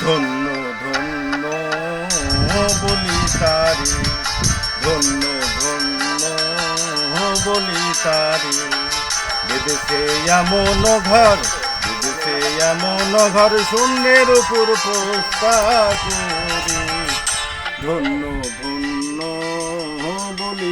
ধন্য ধন্য বলি তারে। ধন্য ধন্য বলি তারে। বেদেশে এমন ঘর বেদেশে এমন ঘর, শূন্যের উপর পোস্তা ধন্য ধন্য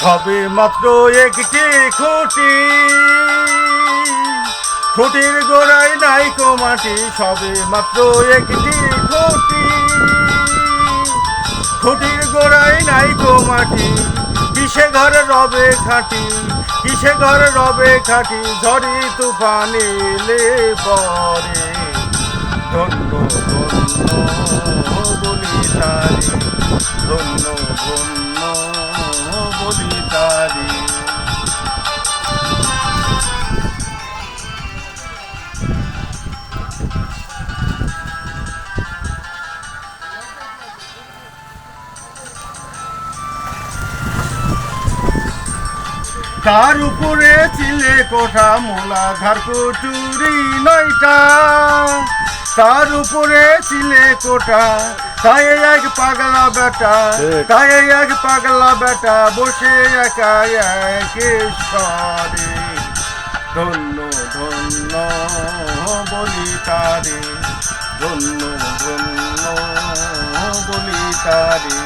সবে মাত্র একটি খুঁটি। খুঁটির গোড়ায় নাই মাটি, সবে মাত্র একটি খুঁটি। খুঁটির গোড়ায় নাই মাটি, কিসে ঘর রবে খাটি, কিসে ঘর রবে খাটি, ঝড়ি তুফান এলে পরে। ধন্য ধন্য বলি ধন্য ধন্য তার উপরে চিলে কোঠা মোলাধার কুটুরি নয়টা। তার উপরে চিলে কোঠা তাই এক পাগলা বেটা তাই এক পাগলা বেটা বসে একা একেশ্বরে ধন্য ধন্য বলি তারে ধন্য ধন্য বলি তারে।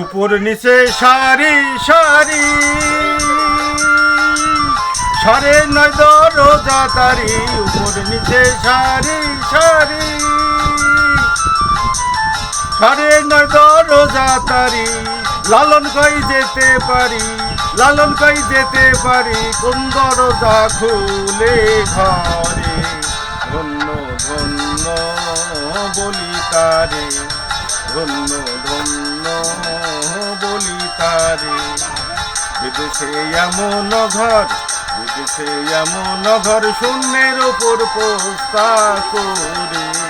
উপর নিচে সারি সারি। সারে নয় রোজা তারি উপর নিচে সারি সারি। সারে নয় রোজা তারি। লালন কই যেতে পারি, লালন কই যেতে পারি কোন দরজা খুলে ঘরে। ধন্য ধন্য বলি তারে, ধন্য ধন্য বলি তারে। বিদেশে এমন ঘর, বিদেশে এমন ঘর, শূন্যের ওপর পোস্তা করে।